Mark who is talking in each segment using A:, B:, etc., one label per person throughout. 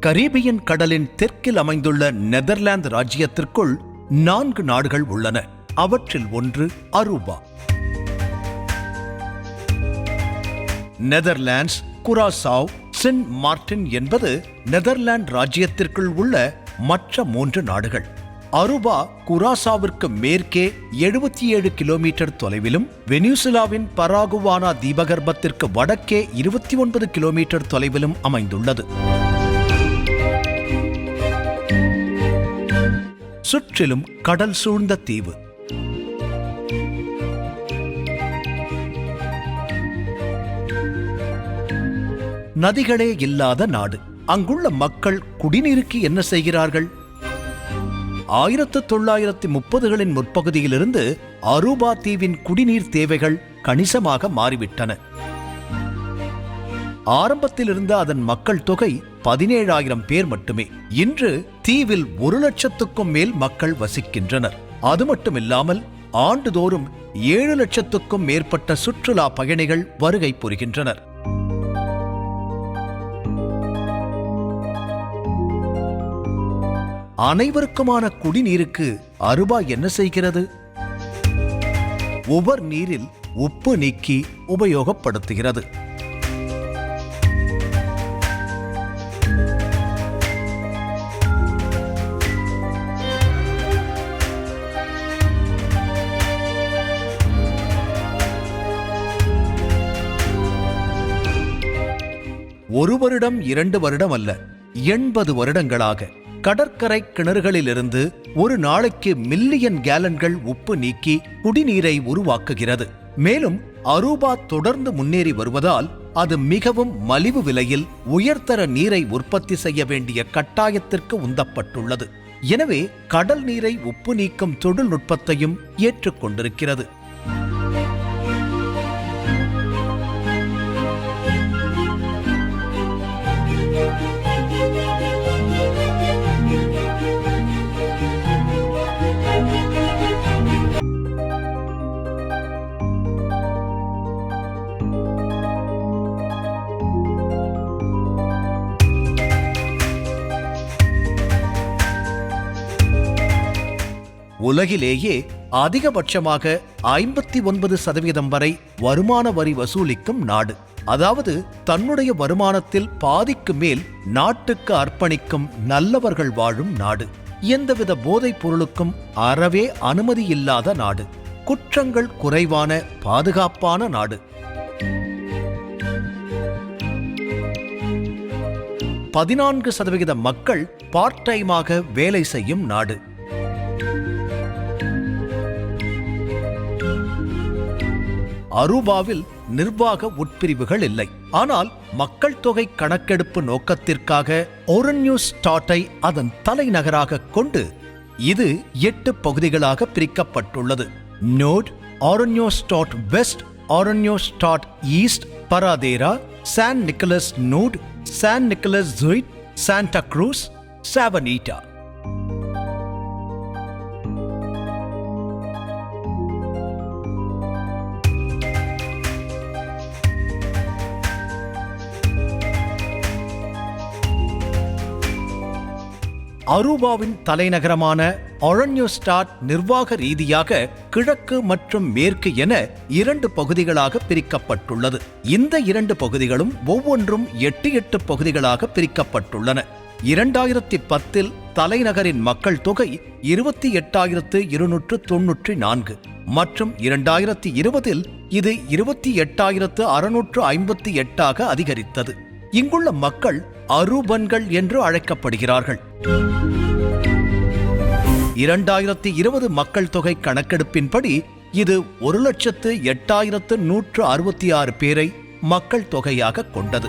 A: Caribbean கடலின் தெற்கில் அமைந்துள்ள நெதர்லாந்து ராஜ்யத்திற்குள் நான்கு நாடுகள் உள்ளன. அவற்றில் ஒன்று Aruba. Netherlands Curacao Sint Maarten என்பது நெதர்லாந்து ராஜ்யத்திற்குள் உள்ள மற்ற மூன்று நாடுகள். அருபா குராசாவிற்கு மேற்கே எழுபத்தி ஏழு கிலோமீட்டர் தொலைவிலும் வெனிசுலாவின் பராகுவானா தீபகற்பத்திற்கு வடக்கே இருபத்தி ஒன்பது கிலோமீட்டர் தொலைவிலும் அமைந்துள்ளது. சுற்றிலும் கடல் சூழ்ந்த தீவு. நதிகளே இல்லாத நாடு. அங்குள்ள மக்கள் குடிநீருக்கு என்ன செய்கிறார்கள்? ஆயிரத்து தொள்ளாயிரத்தி முப்பதுகளின் முற்பகுதியிலிருந்து அரூபா தீவின் குடிநீர் தேவைகள் கணிசமாக மாறிவிட்டன. ஆரம்பத்தில் இருந்த அதன் மக்கள் தொகை பதினேழாயிரம் பேர் மட்டுமே. இன்று தீவில் ஒரு லட்சத்துக்கும் மேல் மக்கள் வசிக்கின்றனர். அது மட்டுமில்லாமல் ஆண்டுதோறும் ஏழு லட்சத்துக்கும் மேற்பட்ட சுற்றுலா பயணிகள் வருகை புரிகின்றனர். அனைவருக்குமான குடிநீருக்கு அருபா என்ன செய்கிறது? உவர் நீரில் உப்பு நீக்கி உபயோகப்படுத்துகிறது. ஒரு வருடம் இரண்டு வருடம் அல்ல எண்பது வருடங்களாக கடற்கரை கிணறுகளிலிருந்து ஒரு நாளைக்கு மில்லியன் கேலன்கள் உப்பு நீக்கி குடிநீரை உருவாக்குகிறது. மேலும் அரூபா தொடர்ந்து முன்னேறி வருவதால் அது மிகவும் மலிவு விலையில் உயர்தர நீரை உற்பத்தி செய்ய வேண்டிய கட்டாயத்திற்கு உந்தப்பட்டுள்ளது. எனவே கடல் நீரை உப்பு நீக்கும் தொழில்நுட்பத்தையும் ஏற்றுக்கொண்டிருக்கிறது. உலகிலேயே அதிகபட்சமாக ஐம்பத்தி ஒன்பது சதவீதம் வரை வருமான வரி வசூலிக்கும் நாடு. அதாவது தன்னுடைய வருமானத்தில் பாதிக்கு மேல் நாட்டுக்கு அர்ப்பணிக்கும் நல்லவர்கள் வாழும் நாடு. எந்தவித போதைப் பொருளுக்கும் அறவே அனுமதி இல்லாத நாடு. குற்றங்கள் குறைவான பாதுகாப்பான நாடு. பதினான்கு சதவிகித மக்கள் பார்ட் டைமாக வேலை செய்யும் நாடு. அரூபாவில் நிர்வாக உட்பிரிவுகள் இல்லை. ஆனால் மக்கள் தொகை கணக்கெடுப்பு நோக்கத்திற்காக ஒரன்யூ ஸ்டாட்டை அதன் தலைநகராக கொண்டு இது எட்டு பகுதிகளாக பிரிக்கப்பட்டுள்ளது. Noord Oranjestad west Oranjestad east Paradera San Nicolaas Noord San Nicolaas Zuid Santa Cruz Savaneta அரூபாவின் தலைநகரமான ஒரன்யோஸ்டாட் நிர்வாக ரீதியாக கிழக்கு மற்றும் மேற்கு என இரண்டு பகுதிகளாக பிரிக்கப்பட்டுள்ளது. இந்த இரண்டு பகுதிகளும் ஒவ்வொன்றும் எட்டு எட்டு பகுதிகளாக பிரிக்கப்பட்டுள்ளன. இரண்டாயிரத்தி பத்தில் தலைநகரின் மக்கள் தொகை இருபத்தி எட்டாயிரத்து இருநூற்று தொன்னூற்றி நான்கு மற்றும் இரண்டாயிரத்தி இருபதில் இது இருபத்தி எட்டாயிரத்து அறுநூற்று ஐம்பத்தி எட்டாக அதிகரித்தது. இங்குள்ள மக்கள் அரூபன்கள் என்று அழைக்கப்படுகிறார்கள். இரண்டாயிரத்தி இருபது மக்கள் தொகை கணக்கெடுப்பின்படி இது ஒரு லட்சத்து எட்டாயிரத்து நூற்று அறுபத்தி ஆறு பேரை மக்கள் தொகையாக கொண்டது.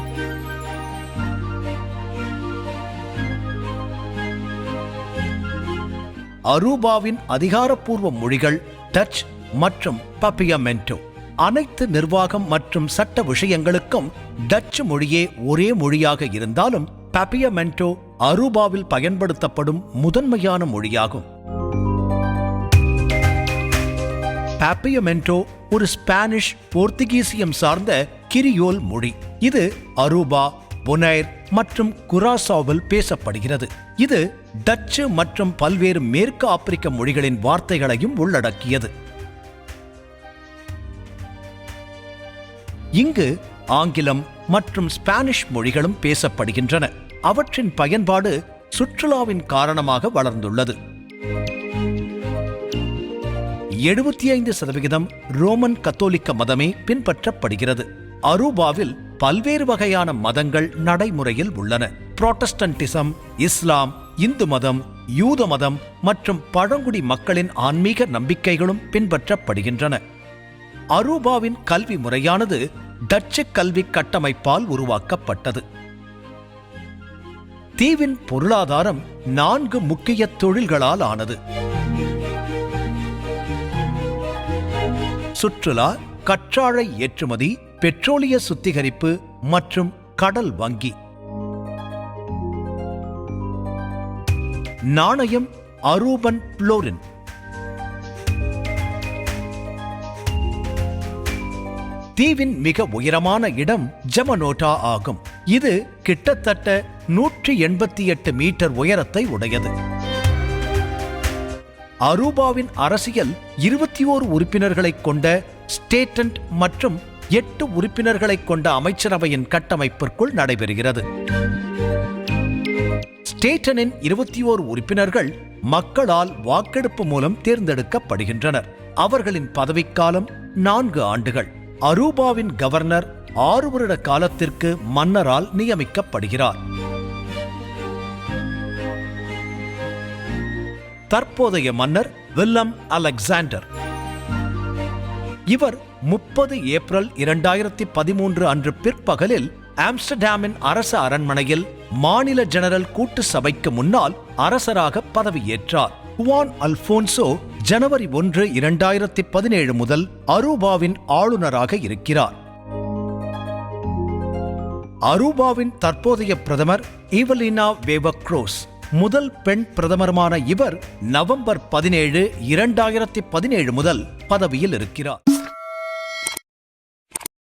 A: அரூபாவின் அதிகாரப்பூர்வ மொழிகள் டச் மற்றும் பப்பியமென்டோ. அனைத்து நிர்வாகம் மற்றும் சட்ட விஷயங்களுக்கும் டச்சு மொழியே ஒரே மொழியாக இருந்தாலும் பப்பியமெண்டோ அரூபாவில் பயன்படுத்தப்படும் முதன்மையான மொழியாகும். பாப்பியமென்டோ ஒரு ஸ்பானிஷ் போர்த்துகீசியம் சார்ந்த கிரியோல் மொழி. இது அரூபா பொனைர் மற்றும் குராசாவில் பேசப்படுகிறது. இது டச்சு மற்றும் பல்வேறு மேற்கு ஆப்பிரிக்க மொழிகளின் வார்த்தைகளையும் உள்ளடக்கியது. இங்கு ஆங்கிலம் மற்றும் ஸ்பானிஷ் மொழிகளும் பேசப்படுகின்றன. அவற்றின் பயன்பாடு சுற்றுலாவின் காரணமாக வளர்ந்துள்ளது. எழுபத்தி ஐந்து சதவிகிதம் ரோமன் கத்தோலிக்க மதமே பின்பற்றப்படுகிறது. அரூபாவில் பல்வேறு வகையான மதங்கள் நடைமுறையில் உள்ளன. புரோட்டஸ்டன்டிசம் இஸ்லாம் இந்து மதம் யூத மதம் மற்றும் பழங்குடி மக்களின் ஆன்மீக நம்பிக்கைகளும் பின்பற்றப்படுகின்றன. அரூபாவின் கல்வி முறையானது டச்சு கல்வி கட்டமைப்பால் உருவாக்கப்பட்டது. தீவின் பொருளாதாரம் நான்கு முக்கிய தொழில்களால் ஆனது. சுற்றுலா கற்றாழை ஏற்றுமதி பெட்ரோலிய சுத்திகரிப்பு மற்றும் கடல் வங்கி. நாணயம் அரூபன் புளோரின் தீவின் மிக உயரமான இடம் ஜமனோட்டா ஆகும். இது கிட்டத்தட்ட நூற்றி எண்பத்தி எட்டு மீட்டர் உயரத்தை உடையது. அரூபாவின் அரசியல் இருபத்தி ஓரு உறுப்பினர்களைக் கொண்ட ஸ்டேட்டன்ட் மற்றும் எட்டு உறுப்பினர்களைக் கொண்ட அமைச்சரவையின் கட்டமைப்பிற்குள் நடைபெறுகிறது. ஸ்டேட்டனின் இருபத்தி ஓரு உறுப்பினர்கள் மக்களால் வாக்கெடுப்பு மூலம் தேர்ந்தெடுக்கப்படுகின்றனர். அவர்களின் பதவிக்காலம் நான்கு ஆண்டுகள். அரூபாவின் கவர்னர் ஆறு வருட காலத்திற்கு மன்னரால் நியமிக்கப்படுகிறார். தற்போதைய மன்னர் வில்லம் அலெக்சாண்டர். இவர் முப்பது ஏப்ரல் இரண்டாயிரத்தி பதிமூன்று அன்று பிற்பகலில் ஆம்ஸ்டர்டாமின் அரச அரண்மனையில் மாநில ஜெனரல் கூட்டு சபைக்கு முன்னால் அரசராக பதவியேற்றார். குவான் அல்போன்சோ ஜனவரி ஒன்று இரண்டாயிரத்தி பதினேழு முதல் அரூபாவின் ஆளுநராக இருக்கிறார். அரூபாவின் தற்போதைய பிரதமர் ஈவலினா வேவக்ரோஸ் முதல் பெண் பிரதமருமான இவர் நவம்பர் பதினேழு இரண்டாயிரத்தி பதினேழு முதல் பதவியில் இருக்கிறார்.